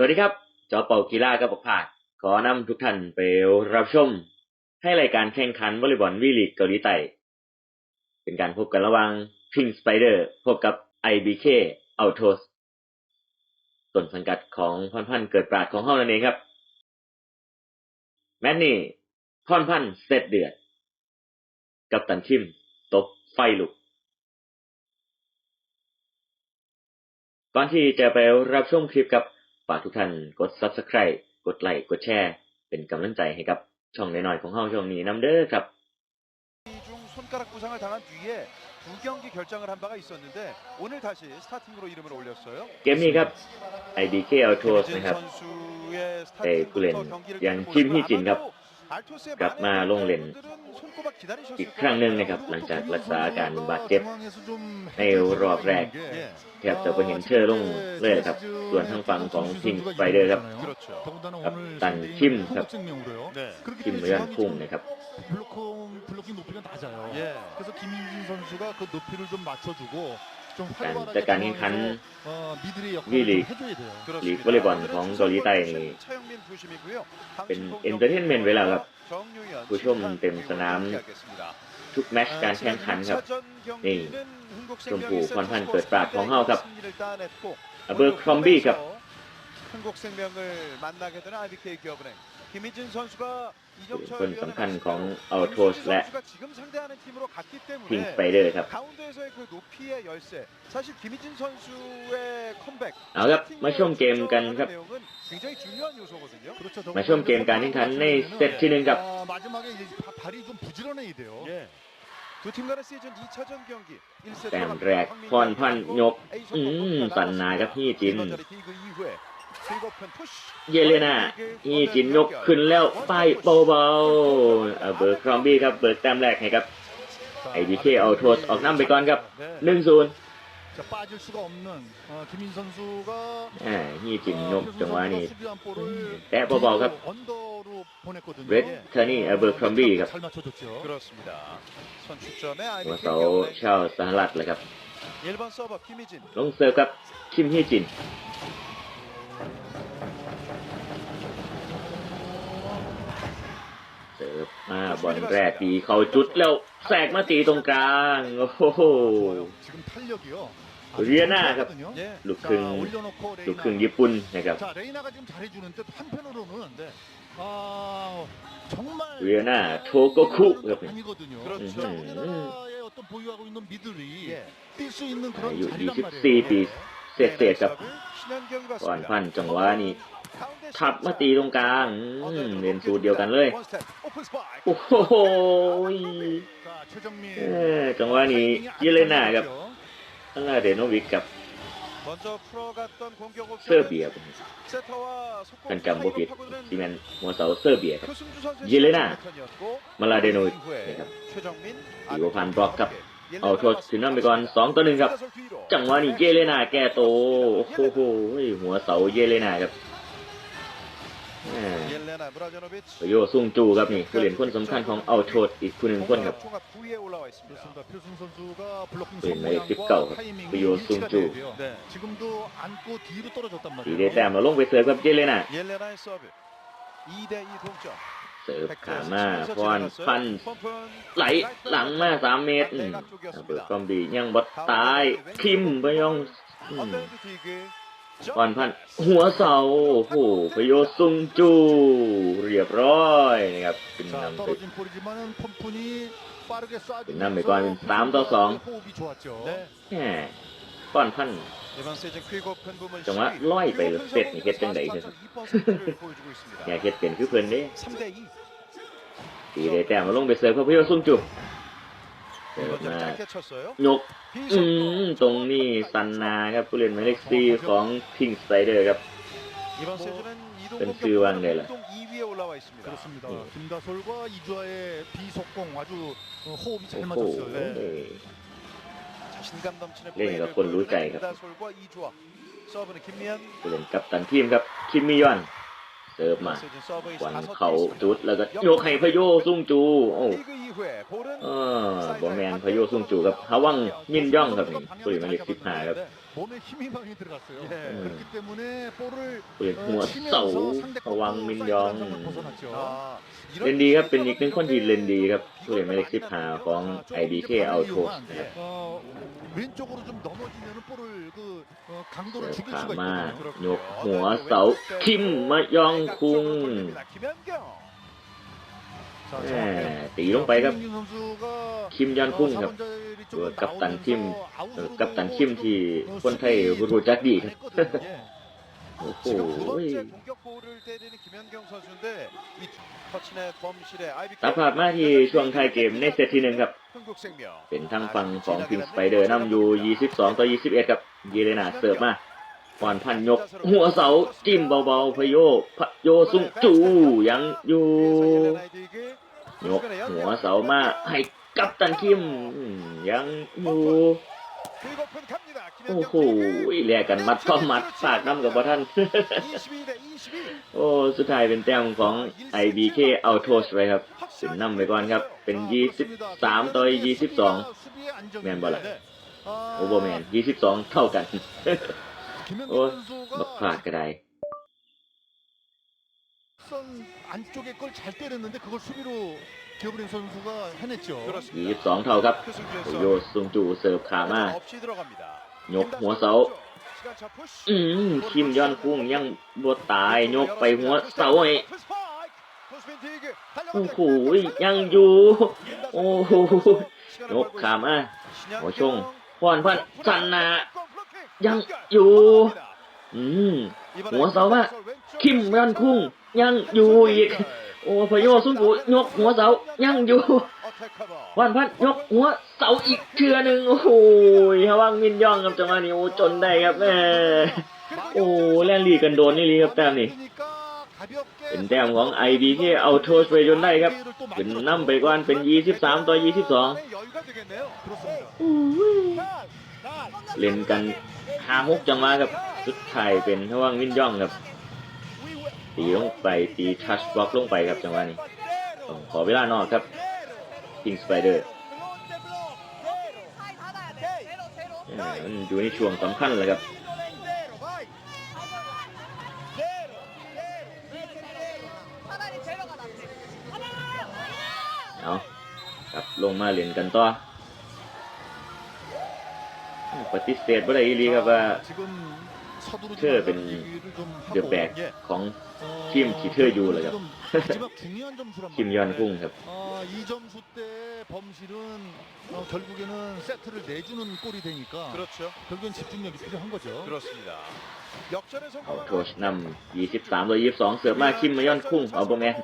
สวัสดีครับ จอเป่ากีฬากับปกภาคขอนำทุกท่านไปรับชม ให้รายการแข่งขันวอลเลย์บอลวีลีกเกาหลีใต้เป็นการพบกันระหว่าง Pink Spider พบกับ IBK Autos ต้นสังกัดของพรพันธ์เกิดปราดของเฮานั่นเองครับ แมนนี่พรพันธ์เซตเดือด กับตันทิม ตบไฟลุก ก่อนที่จะไปรับชมคลิปกับ ฝากทุกท่านกด subscribe กดไลค์กดแชร์ เป็นกำลังใจให้กับช่องน้อยๆของเฮาช่องนี้นำเด้อครับ 중 손가락 부상을 당한 뒤에 두 경기 결정을 한 바가 있었는데 오늘 다시 스타팅으로 이름을 올렸어요. เกมนี้ครับ IBK Autos 김진 นะครับ 선수의 네, 꿀렌. 스타팅부터 경기를 양 계속 팀 보시고 희진 갑. 아마도 알토스의 갑 많은 마 롱렌. 분들은 손꼽아 기다리셨을 อีกครั้งหนึ่งนะครับหลังจากรักษาอาการบาดเจ็บ ในรอบแรก 예, แทบจะไปเห็นเชอร์ลงเลยครับ ส่วนทางฝั่งของ Pink Spider ครับ 그렇죠. กับตันคิมครับ 생명으로요. 네. 그렇기 คิม 때문에 เมือง 중앙이 พุ่ง 좀 นะครับ 블로킹 블로킹 높이가 낮아요. 예. 그래서 김민진 선수가 그 높이를 좀 맞춰주고 좀 การ 활발하게 จัดการแข่งขันวิลีกลีกวอลเลย์บอลของเกาหลีใต้นี่เป็นเอนเตอร์เทนเมนต์เวลาครับ ผู้ชมเต็มสนามทุกแมตช์การแข่งขันครับ นี่ชมพูควันพันเกิดปราดของเฮาครับอเบอร์ครอมบี้ครับ ส่วนสำคัญของเอาโทสและพิงสไปเดอร์ครับเอาครับมาชมเกมกันครับมาชมเกมการแข่งขันในเซตที่หนึ่งครับแต้มแรกพรพันยก อืมปันนาครับพี่จิน เยเลนาอีจินยกขึ้นแล้วไปเบาๆเบิร์กครอมบี้ครับเบิร์กแต้มแรกให้ครับไอดีเคเอาโทษออกน้ำไปก่อนครับหนึ่งศูนย์ฮีจินยกจังหวะนี้แต่เบาๆครับเรดเทอนี่เบิร์ครอมบี้ครับวัวเสาชาวสหรัฐเลยครับลงเซิร์ฟครับคิมฮีจิน ร์มาบอลแรกดีเขาจุดแล้วแสกมาตีตรงกลาง โอ้โห เรียนาครับ ลูกครึ่งลูกครึ่งญี่ปุ่นนะครับ เรียนาโทโกคุครับอายุ24ปีเศษๆครับก่อนพันจังหวะนี้ ทับมาตีตรงกลางเรียนสูตรเดียวกันเลย โอ้โหจังหวะนี้เยเลน่ากับอันาเดโนวิกกับเซอร์เบียกันจำบ่ผิดซีเมนมัวเสาเซอร์เบียครับเยเลน่ามาลาเดโนวิกนะครับอยู่พันบล็อกครับเอาโทษถึงนั่นไปก่อนสองต่อหนึ่งครับ จังหวะนี้เยเลนาแก้โตโอ้โหหัวเสาเยเลนาครับ ประโยชน์ซุงจูครับนี่ผู้เล่นคนสำคัญของเอาโชดอีกคนหนึ่งคนครับเป็นในายเลิบเก่าครับโยชน์ซุงจูสีเด้แต้มเราลงไปเสิร์ฟครับเจเลน่ะเสิร์ฟขามาฟอนฟันไหลหลังมาสามเมตรเปิดคอมบียังบดตายคิมไปยอง บอนพันหัวเสาโอ้โหประโยชน์ซุงจู เรียบร้อยนะครับเป็นนำไปเป็นนำไปก่อนเป็นสามต่อสองแหมบอนพันจังหวะล่อยไปเสร็จนี่เฮ็ดจังไดครับอยเฮ็ดเป็นคือเพื่อนเด้ตีได้แต้มาลงไปเสิร์ฟเพื่อประโยชน์ซุงจู เสิร์ฟ 먼저 มา 짧게 쳤어요. ยก อืม 비속도. ตรงนี้ซันนาครับผู้เล่นหมายเลขสี่ของพิงสไ i เดอร์ครับ 이번 시즌은 이동 เป็น 공격 ชื่อว่าไงล่ะ 공동 2위에 올라와 있습니다. 그렇습니다. 예. 김다솔과 이주아의 비속공 아주 어, 호흡이 잘 โอ้โห 맞았어요. 네. 자신감 넘치는 네, 플레이를 이거 본 루자이 보여주는 같은. 김다솔과 이주아. 서브는 김미연. ผู้เล่นกัปตันทีมครับ คิมมิยอน เสิร์ฟมา 시즌 서브의 วัน 다섯 เขา 개 있습니다. จุดแล้วก็ยกให้พะโยซุงจู โอ้ 리그 이후에 볼은 เออบอแมนพายุซุ่งจูครับฮาวังยินย่องครับนี่ปุ๋ยมานเล็กสิบห้าครับเปลี่ยนหัวเสาระวังมินยองเล่นดีครับเป็นอีกหนึ่งคนที่เล่นดีครับผู้เล่นไม่ได้คลิปหาของไอ IDK เอาโทษนะครับขามายกหัวเสาคิมมายองคุง ตีลงไปครับ คิมยอนคุ้งครับกับตันทีมกับตันทีมที่คนไทยรู้จักดีครับตัดภาพมาที่ช่วงท้ายเกมในเซตที่หนึ่งครับ เป็นทางฝั่งของทีมสไปเดอร์นำอยู่ 22 ต่อ 21 ครับยีเรนาเสิร์ฟมา ก่อนพันยก หัวเสาจิ้มเบาๆพโยพโยสุงจูยังอยู่ยกหัวเสามาให้กัปตันคิมยังอยู่โอ้โหแลกกันมัดต่อมัดปากน้ำกับพระท่าน โอ้ สุดท้ายเป็นแต้มของ IBK เอาโทษไปครับสินน้ำไปก่อนครับ เป็น 23 ต่อ 22 แมนบอลละโอเบอร์แมน 22 เท่ากัน 김현경 어, บักพลาด 선수가 ก็ได้ 선 안쪽에 걸 잘 때렸는데 그걸 수비로 기어브린 선수가 해냈죠. 22 เท่าครับ 그 โอ 승부에서 โยซุงจูเสิร์ฟขามา 없이 들어갑니다. ยกหัวเสา 시간차 푸시. อืมคิมยอนคุ้งยังบ่ตาย ยกไปหัวเสาให้ โอ้โห ยังอยู่ โอ้โห ยกขามา หัวชงพรพันสันนา ยังอยู่อืมหัวเสามาคิมยอนคุ้งยังอยู่อีก โอ้พะโยซุงจูยกหัวเสายังอยู่วันพัดยกหัวเสาอีกเทือหนึ่งโอ้โหฮวังมินย่องครับจังหวะนี้โอ้จนได้ครับแม่โอ้แล่นลีกันโดนนี่ลีครับแต้มนี่เป็นแต้มของ IBK เอาโทสไปจนได้ครับเป็นนำไปก่อนเป็น 23 ต่อ 22 เล่นกันหาฮุกจังหวะครับสุดท้ายเป็นท่วงวินย่องครับตีลงไปตีทัชบล็อกลงไปครับจังหวะนี้ขอเวลานอกครับพิงสไปเดอร์มันอยู่ในช่วงสำคัญเลยครับเอาครับลงมาเล่นกันต่อ ปฏิเสธบ่ได้อีหลีครับว่าเธอเป็นเดือบแบกของทีมที่เธออยู่เลยครับทีมยอนพุ่งครับเอาโทชนำ23ต่อ22 เสิร์ฟมาคิมมายอนพุ่งเอาบอแมน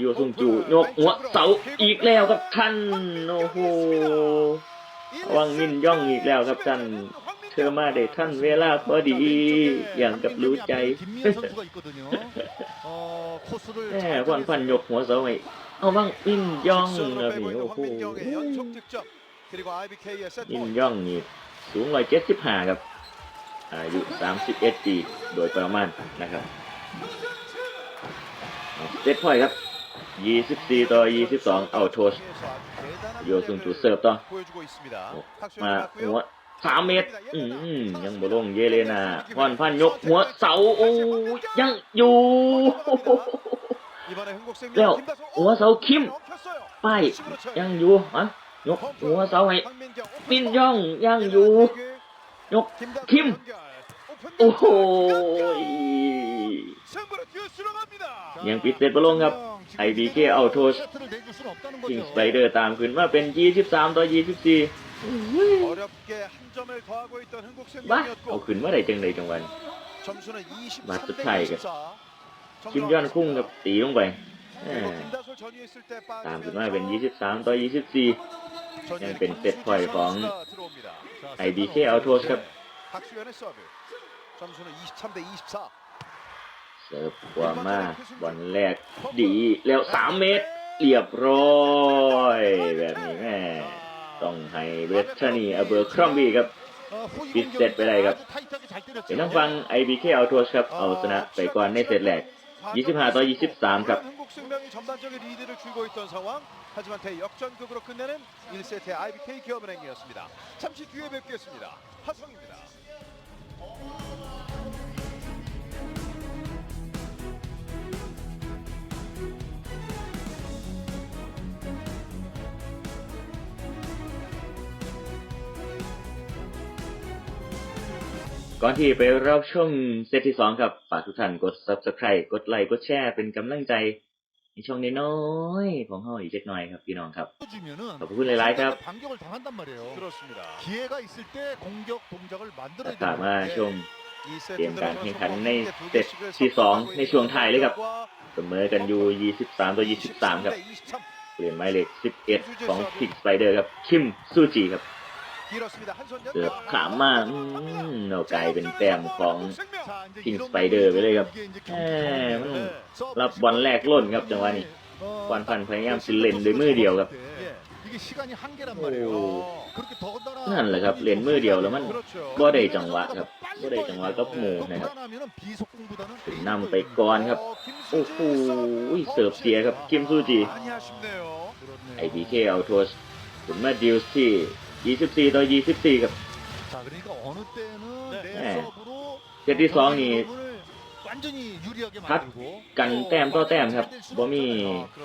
อยู่ซุ่งจูโยกหัวเสาอีกแล้วครับท่านโอ้โห วังนินย่องอีกแล้วครับท่านเธอมาเด็ท่านเวลาพอดีอย่างกับรู้ใจแหมวันพันยกหัวเสาไอเอาบ้างอินย่องนะพี่โอ้โหอินย่องนี่สูงร้อยเจ็ดสิบห้าครับอายุสามสิบเอ็ดปีโดยประมาณนะครับเจ็ดพ่อยครับ 24 ต่อ 22 เอาโทษโยซุงจูเซิร์ฟต่อมาหัวสามเมตร อืมยังบ่ลงเยเลนาพอนพันยกหัวเสาโอ้ยังอยู่แล้วหัวเสาคิมไปยังอยู่อะยกหัวเสาให้ปินย่องยังอยู่ ยกคิม โอ้โหยังปิดเซตบจบ่ลงครับ IBK Autos 세트를 내줄 수는 없다는 คิง 거죠. สไปเดอร์ตามขึ้นมาเป็น 23 ต่อ 24 어렵게 한 점을 더하고 있던 บ้าเอา 흥국생명이었고 ขึ้นมาได้จังไดจังหวัน 점수는 มาสุด 23대 ท้ายครับ 24. คิมยอนคุ้งกับตีลงไปแห 그리고 ม 김다솔 전위했을 때 ตามขึ้นมา 빠지면서 เป็น 23 ต่อ 24 전위에ยังเป็นเซตพอยต์ของ 선수가 들어옵니다. 자, IBK 세트는 Autos 어떻게 ครับ 박수현의 서브. 점수는 23대 24. เสิร์ฟขวามาบอลแรกดีแล้ว 3 เมตร เรียบร้อย แบบนี้แม่ต้องให้เบรทนีอเบอร์ครอมบี้ครับ 어, 후위 빗셋 공격이 빼라이가. 아주 타이트하게 잘 때렸죠. เป็นทางฟัง IBK Autos ครับ เอาชนะไปก่อนในเซตแรก 25 ต่อ 23 ครับ 흥국생명이 전반적인 리드를 쥐고 있던 상황. 하지만 대역전극으로 끝내는 1세트의 IBK 기업은행이었습니다. 잠시 뒤에 뵙겠습니다. 하성입니다. ก่อนที่ไปรับชมเซตที่สองครับ ฝากทุกท่านกด subscribe กดไลค์กดแชร์เป็นกำลังใจในช่องน้อยๆของเฮาอีกเล็กน้อยครับพี่น้องครับ 주면은 아, 그걸 라이트 앞. 반격을 당한단 말이에요. 그렇습니다. 기회가 있을 때 공격 동작을 만들어야 กลับมา 되는데 ช่วง 이 เกมการ 세트 แข่งขัน 들어서서 ใน 두 เซต 개씩을 ที่สอง 선택하고 ในช่วง 있는 ท้ายเลยครับ 과 เสมอกันอยู่ 23 ต่อ 23 ครับ 대 23. เปลี่ยนหมายเลข 11 ของพิกสไปเดอร์ครับ คิมซูจิครับ 길었습니다. 한 손 เกือขามมากเรากลายเป็นแต้มของพิงสไปเดอร์ไปเลยครับรับบอลแรกล่นครับจังหวะนี้ควันพันพยายามสิเลนด้วยมือเดียวครับนั่นแหละครับเลนมือเดียวแล้วมันบ่ได้จังหวะครับบ่ได้จังหวะก็หมูนะครับถึงนำไปก่อนครับโอ้โหเสิร์ฟเสียครับกิมซูจีไอพีเคเอาทัวร์ถึงมาดิวส์ที่ 24 ต่อ 24 ครับ 자, 그러니까 어느 때는 네. 내 네. 서브로 เซตที่สองนี่ 경기를 완전히 유리하게 각 만들고 กันแต้มต่อแต้มครับบ่มี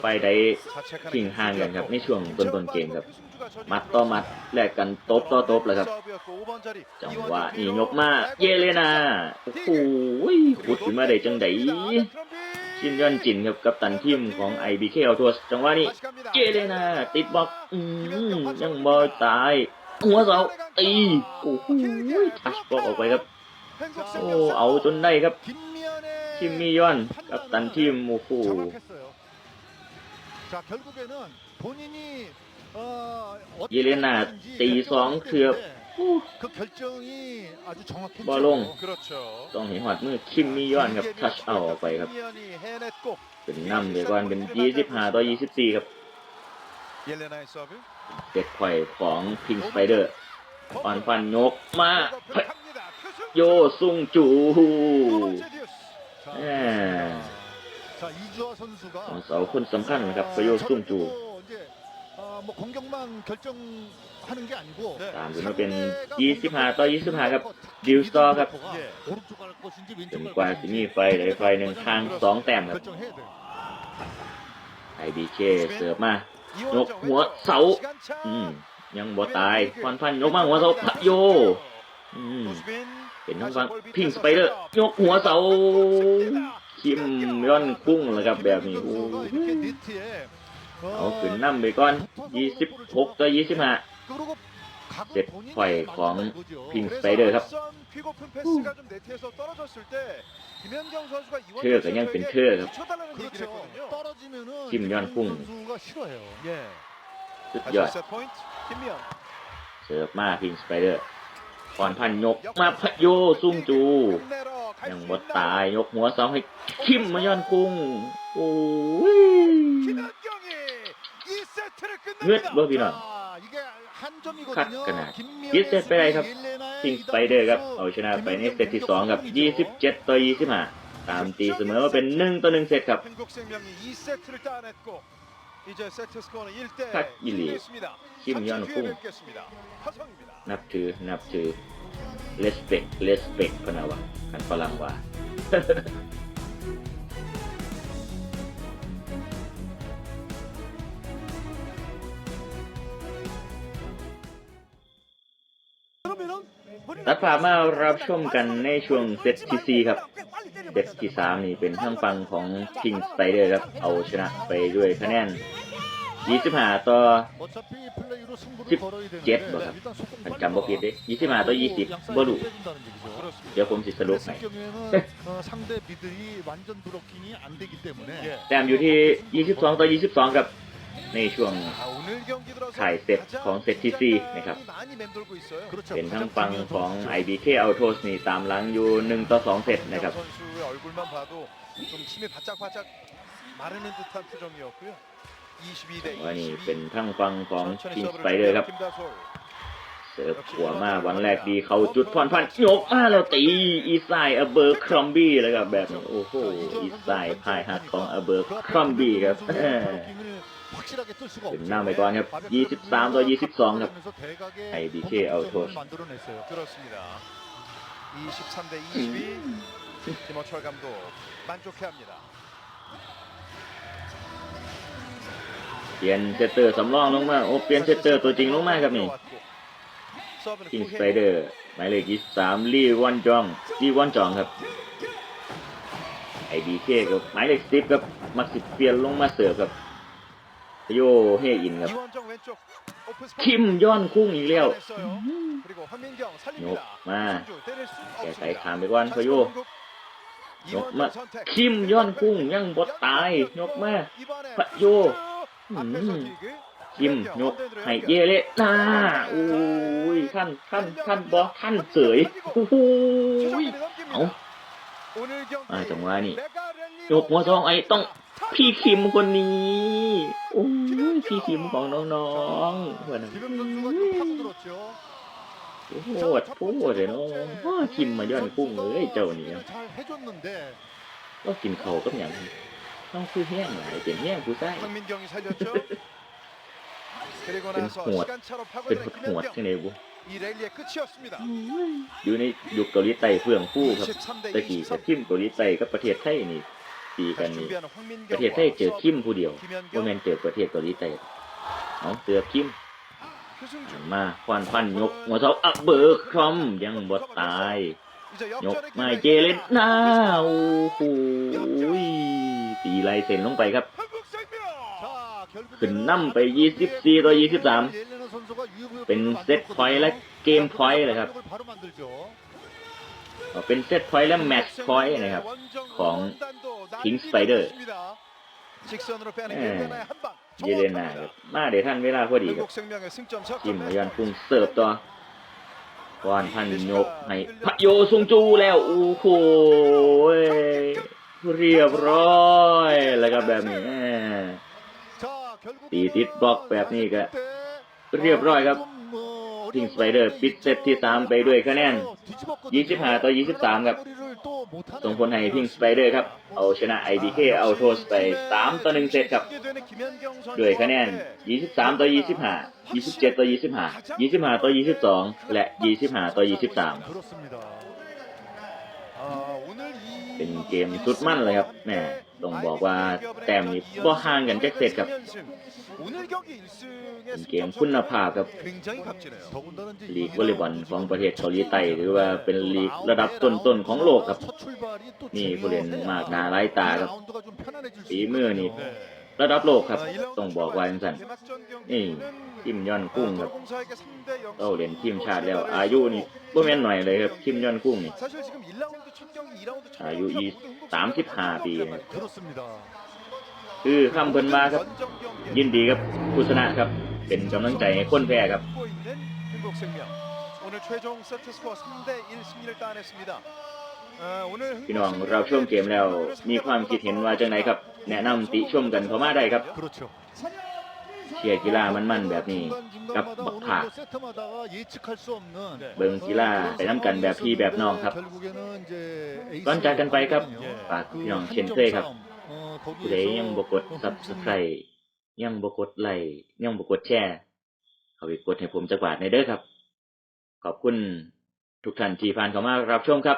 ไฟใด 자책하는 ทิ้งห่างกันครับในช่วงต้นๆเกมครับ 김수주가 มัดต่อมัดแลกกันตบต่อตบแล้วครับ 서브였고 5번 자리. จังหวะนี้ยกมา เยเลนาโอ้โหขุดขึ้นมาได้จังได ชินยอนจินกับกัปตันทีมของไอบีเคเอาทัวจังหวะนี้เกเรนาติดบล็อกอืมยังบอลตาย หัวเสาตีโอ้โหทัชบล็อกออกไปครับโอ้เอาจนได้ครับชิมมี่ยอนกับตันทีมโมคูเยเลนาตีสองเถือบ 그 결정이 아주 정확했죠. 버롱. 그렇죠. ต้องเห็นหอดมือคิมมี่ยอนครับทัชเอาออกไปครับ 김미연이 해냈고 เป็นนำเดี๋ยวก่อนเป็น 25 ต่อ 24 ครับ 옐레나의 서브. เด็กไข่ของพิงสไปเดอร์ออนฟันยกมาพะ 갑니다. 표승. โยซุงจู 두 번째 듀스. 자, 예. 자, 이주아 선수가 ของเสาคนสำคัญนะครับประโยชน์ซุงจู 저도 이제 어, 뭐 공격만 결정하는 게 아니고 ตามจนมาเป็น 25 ต่อ 25 ครับ ดิวสตอร์ครับ 예. 오른쪽 갈 것인지 จน 왼쪽 กว่า 갈 จะ 것인지 มีไฟใดไฟหนึ่งทางสองแต้มครับ 결정해야 돼요. IBK เสิร์ฟมา 이원정 욕, 왼쪽. 뭐, 사오. 시간차. อืม ยังบ่ตายควันพันยกมาหัวเสาพะโย อืม 노스빈. เป็นทางฝั่งพิงสไปเดอร์ ยกหัวเสา คิมยอนคุ้งเลยครับแบบนี้โอ้ 이렇게 네트에 เอาขึ้นนำไปก่อน 26 ต่อ 25เสร็จปล่อยของพิงสไปเดอร์ครับเชื่อกันยังเป็นเชื่อครับคิมยอนพุ่งสุดยอดเสิร์ฟมาพิงสไปเดอร์ขอนพันยกมาพโยซุ่งจูยังหมดตายยกหัวสองให้คิมมายอนกุ้งโอ้ย 세트를 왜, 끝냅니다. 뭐, 비나? 자, 이게 한 점이거든요. 카크나. 김미연의 ยึดเซตไปเลยครับ 옐레나의 พิง 이동 สไปเดอร์ครับ 선수, เอาชนะไปใน 김연경 เซตที่สองกับ 공격 성공이죠. 27 ต่อ 25 ตามตีเสมอว่าเป็น 1 ต่อ 1 เซตครับ 한국생명이 이 세트를 따냈고 이제 세트 스코어는 1대 탁, 일리. 1이었습니다. 김연 뒤에 꿍. 뵙겠습니다. 화성입니다. นับถือ นับถือ respect respect พะนาวะกันฝรั่งว่า นัดพามารับชมกันในช่วงเซตที่4ครับเซตที่3นี่เป็นข้างฟังของคิงสไตเดอร์ครับ เอาชนะไปด้วยคะแนน 25 ต่อ 17บ่ครับอันจำบ่ผิดเด้25 ต่อ 20บ่ดูเดี๋ยวผมสิสรุปให้แต้มอยู่ที่ 22 ต่อ 22ครับ ในช่วงถ่ายเซตของเซตที่ 4 นะครับ เป็นทั้งฟังของ IBK a u t o s นี่ตามหลังอยู่ 1 ต่อ 2 เซตนะครับ ว่านี่เป็นทั้งฟังของทีมสไปเดอร์ครับ เสิร์ฟหัวมาวันแรกดีเขาจุดพรพันยก้าแล้วตี อีสไซอเบอร์ครอมบี้แลยครับแบบ โอ้โห อีสไซพายหักของอเบอร์ครอมบี้ครับ 확실하게 뜰 수가 지금 없죠. 남의 거 아니야? 가볍게 23 더 22 ครับ 하면서 대각의 IBK 공격점을 아웃호스. 만들어냈어요. 그렇습니다. 23 대 22. 김호철 감독 만족해합니다. เปลี่ยนเซตเตอร์สำรองลงมา โอ้ เปลี่ยนเซตเตอร์ตัวจริงลงมาครับนี่ 서브는 คิงส 후해. ไปเดอร์หมายเลข23ลีวอนจองลีวอนจองครับ ไอดีเคกับหมายเลข10ครับ มักสิเปลี่ยนลงมาเสิร์ฟครับ โยเฮอินครับ คิมย้อนคุ้งอีกแล้วยกมาแกใส่ขามไปก่อนพโยยกมาคิมย้อนคุ้งยังบดตายยกมาพโยคิมยกไห้เยเละน้าอุ้ยท่านท่านท่านบอท่านเสยอุ้ยเอามาจังหวะนี่ยกหัวทองไอ้ต้องพี่คิมคนนี้ โอ้ยที่ทีมของน้องๆเพื่อนนะโอ้โหดโอ้โหเดี๋ยวน้องกินมาย้อนกุ้งเลยเจ้าเนี่ยก็กินเขาก็อย่างต้องคือแห้งหลายเป็นแห้งผู้ใต้เป็นหัวเป็นหัวที่ไหนบุอยู่ในยุคเกาหลีใต้เฟื่องฟู่ครับตะกี้แต่ทิมเกาหลีใต้กับประเทศไทยนี่ ตีกันนี่ประเทศไทยเจอคิมผู้เดียวว่าแมนเจอประเทศเกาหลีใต้เอาเจอคิมมาควันควันยกหัวเท้าอับเบิร์คอมยังบดตาย ยกมาเจเลนนาโอ้โหตีลายเซ็นลงไปครับ ขึ้นนั่มไป 24 ต่อ 23 เป็นเซตพอยต์และเกมพอยต์เลยครับ เป็นเซตพอยต์และแมตช์พอยต์นะครับ ของคิงสไปเดอร์เยเลนาครับมาเดี๋ยวท่านเวลาพอดีครับจิมยันพุ่งเสิร์ฟตัวก่อนท่านยกให้พระโยซุงจูแล้วโอ้โหเรียบร้อยแล้วก็แบบนี้ตีติดบล็อกแบบนี้ก็เรียบร้อยครับ ทิงสไปเดอร์ปิดเซตที่ 3 ไปด้วยคะแนน 25 ต่อ 23 ครับ ส่งผลให้พิงสไปเดอร์ครับ เอาชนะ IBK เอาโทสไป 3 ต่อ 1 เซตครับ ด้วยคะแนน 23 ต่อ 25 27 ต่อ 25 25 ต่อ 22 และ 25 ต่อ 23 เป็นเกมสุดมั่นเลยครับแหม ต้องบอกว่าแต้มนี้บ่ห่างกันแค่เศษครับเป็เกมคุณภาพครับลีกวอลเลย์บอลของประเทศเกาหลีใต้หรือว่าเป็นลีกระดับต้นๆของโลกครับ นี่ผู้เล่นมากหนาหลายตาครับฝีมือนี่ ระดับโลกครับ ต้องบอกว่าจังซั่น 개막전 นี่ 경기는 คิมยอนกุ้งครับ 도로공사에게 3대 0. เราเล่นทีมชาติแล้ว อายุนี่บ่แม่นหน่อยเลยครับคิมยอนกุ้งนี่ 사실 지금 1라운드 첫 경기, 2라운드 첫 아유, 경기가 이 모두 35 ปี 흥국생명을 그렇습니다. คือคำเพิ่นมาครับ 원정 경기에 ยินดีครับผู้ชนะครับ เป็นกำลังใจให้คนแพ้ครับ 갖고 있는 흥국생명. 오늘 최종 세트 스코어 3대 1 승리를 따냈습니다. พี่น้องเราช่วงเกมแล้วมีความคิดเห็นว่าจังไหนครับ แนะนำติชมกันเข้ามาได้ครับเชียร์กีฬามันๆแบบนี้ กับบักผาเบิงกีฬาไปน้ำกันแบบพี่แบบน้องครับก้อนจากกันไปครับฝากพี่น้องเช่นเคยครับผู้ใดยังบกดซับสไครยังบกดไลค์ยังบกดแชร์เขาไปกดให้ผมจักบาทในเด้อครับ ขอบคุณทุกท่านที่ผ่านเข้ามารับชมครับ